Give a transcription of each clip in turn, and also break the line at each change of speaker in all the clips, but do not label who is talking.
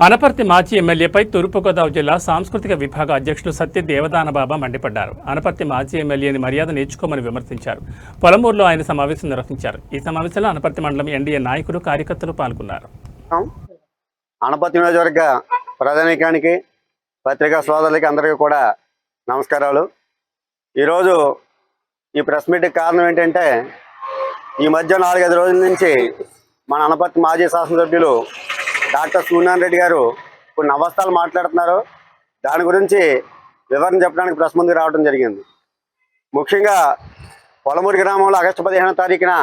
అనపర్తి మాజీ ఎమ్మెల్యేపై తూర్పుగోదావరి జిల్లా సాంస్కృతిక విభాగ అధ్యక్షులు సత్య దేవదానబాబా మండిపడ్డారు. అనపర్తి మాజీ ఎమ్మెల్యేని మర్యాద నేర్చుకోమని విమర్శించారు. పొలమూరులో ఆయన సమావేశం నిర్వహించారు. ఈ సమావేశంలో అనపర్తి మండలం ఎన్డీఏ నాయకులు కార్యకర్తలు పాల్గొన్నారు.
అనపర్తి నియోజకవర్గ ప్రజానీకానికి పత్రికా సోదరులకి అందరికీ కూడా నమస్కారాలు. ఈరోజు ఈ ప్రెస్ మీట్కి కారణం ఏంటంటే ఈ మధ్య నాలుగైదు రోజుల నుంచి మన అనపర్తి మాజీ శాసనసభ్యులు డాక్టర్ సూర్యనారాయణ రెడ్డి గారు కొన్ని అవస్థలు మాట్లాడుతున్నారు. దాని గురించి వివరణ చెప్పడానికి ప్రెస్ ముందుకు రావడం జరిగింది. ముఖ్యంగా పొలమూరు గ్రామంలో ఆగస్టు పదిహేనో తారీఖున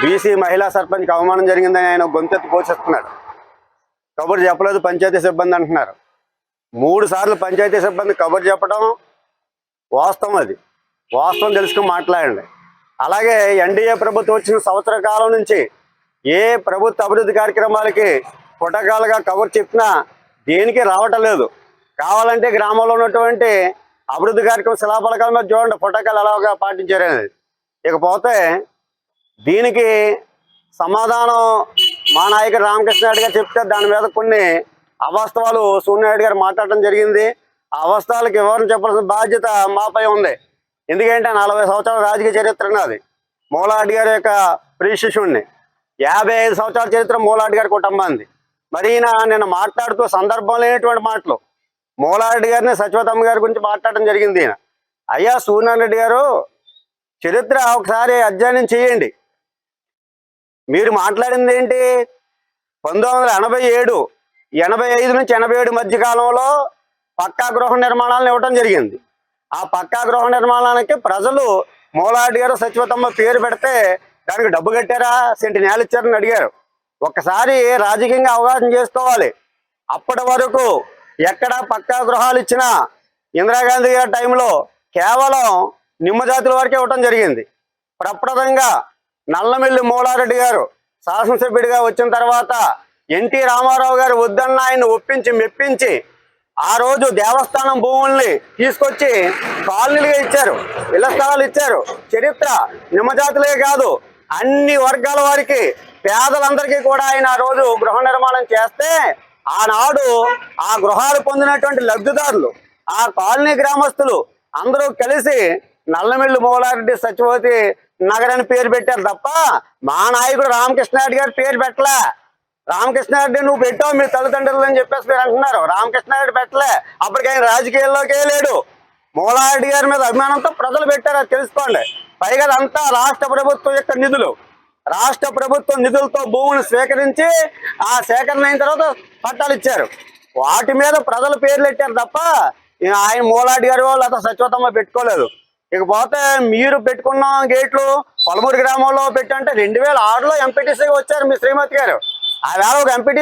బీసీ మహిళా సర్పంచ్కి అవమానం జరిగిందని ఆయన గొంతెత్తి పోషిస్తున్నాడు. కబురు చెప్పలేదు పంచాయతీ సిబ్బంది అంటున్నారు. మూడు సార్లు పంచాయతీ సిబ్బంది కబురు చెప్పడం వాస్తవం అది. వాస్తవం తెలుసుకుని మాట్లాడండి. అలాగే ఎన్డీఏ ప్రభుత్వం వచ్చిన సంవత్సర కాలం నుంచి ఏ ప్రభుత్వ అభివృద్ధి కార్యక్రమాలకి పుటకాలుగా కవర్ చెప్పినా దేనికి రావటం లేదు. కావాలంటే గ్రామంలో ఉన్నటువంటి అభివృద్ధి కార్యక్రమం శిలాఫలకాల మీద చూడండి పుటకాలు ఎలాగా పాటించారనేది ఇకపోతే దీనికి సమాధానం మా నాయకుడు రామకృష్ణారెడ్డి గారు చెప్తే దాని మీద కొన్ని అవాస్తవాలు సూర్యనాయుడు గారు మాట్లాడటం జరిగింది. ఆ అవస్థలకు వివరణ చెప్పాల్సిన బాధ్యత మాపై ఉంది. ఎందుకంటే నలభై సంవత్సరాల రాజకీయ చరిత్ర ఉన్నది మూలాడి గారి యొక్క ప్రియశిష్యుణ్ణి యాభై ఐదు సంవత్సరాల చరిత్ర మూలాడి గారి కుటుంబాన్ని మరి ఈయన నేను మాట్లాడుతూ సందర్భం లేనటువంటి మాటలు. మూలారెడ్డి గారిని సత్యవతమ్మ గారి గురించి మాట్లాడటం జరిగింది ఈయన. అయ్యా సూర్యనారాయణ రెడ్డి గారు చరిత్ర ఒకసారి అధ్యయనం చేయండి. మీరు మాట్లాడింది ఏంటి? పంతొమ్మిది వందల ఎనభై ఏడు ఎనభై ఐదు నుంచి ఎనభై ఏడు మధ్య కాలంలో పక్కా గృహ నిర్మాణాలను ఇవ్వడం జరిగింది. ఆ పక్కా గృహ నిర్మాణానికి ప్రజలు మూలారెడ్డి గారు సచివతమ్మ పేరు పెడితే దానికి డబ్బు కట్టారా? సెంటి నేల ఇచ్చారని అడిగారు. ఒకసారి రాజకీయంగా అవగాహన చేసుకోవాలి. అప్పటి వరకు ఎక్కడ పక్కా గృహాలు ఇచ్చినా ఇందిరాగాంధీ గారి టైంలో కేవలం నిమ్మ జాతుల వరకే ఇవ్వటం జరిగింది. ప్రప్రదంగా నల్లమిల్లి మూలారెడ్డి గారు శాసనసభ్యుడిగా వచ్చిన తర్వాత ఎన్టీ రామారావు గారు వద్దన్న ఆయన ఒప్పించి మెప్పించి ఆ రోజు దేవస్థానం భూముల్ని తీసుకొచ్చి కాలనీలుగా ఇచ్చారు. ఇళ్ళ స్థలాలు ఇచ్చారు. చరిత్ర నిమ్మజాతులే కాదు అన్ని వర్గాల వారికి పేదలందరికీ కూడా ఆయన రోజు గృహ నిర్మాణం చేస్తే ఆనాడు ఆ గృహాలు పొందినటువంటి లబ్ధిదారులు ఆ కాలనీ గ్రామస్తులు అందరూ కలిసి నల్లమిల్లి మూలారెడ్డి సచివతి నగరాన్ని పేరు పెట్టారు తప్ప మా నాయకుడు రామకృష్ణారెడ్డి గారి పేరు పెట్టలే. రామకృష్ణారెడ్డి నువ్వు పెట్టావు మీ తల్లిదండ్రులు అని చెప్పేసి మీరు అంటున్నారు. రామకృష్ణారెడ్డి పెట్టలే. అప్పటికైనా రాజకీయాల్లోకి రాజకీయాల్లోకే లేడు. మూలారెడ్డి గారి మీద అభిమానంతో ప్రజలు పెట్టారు అది తెలుసుకోండి. పైగా అంతా రాష్ట్ర ప్రభుత్వం యొక్క నిధులు. రాష్ట్ర ప్రభుత్వం నిధులతో భూములు స్వీకరించి ఆ సేకరణ అయిన తర్వాత పట్టాలు ఇచ్చారు. వాటి మీద ప్రజల పేర్లు పెట్టారు తప్ప ఆయన మూలాడి గారు లేదా సత్యవతమ్మ పెట్టుకోలేదు. ఇకపోతే మీరు పెట్టుకున్న గేట్లు పొలమూరు గ్రామంలో పెట్టంటే రెండు వేల ఆరులో ఎంపీటీసీగా వచ్చారు మీ శ్రీమతి గారు. ఆ వేళ ఒక ఎంపీటీ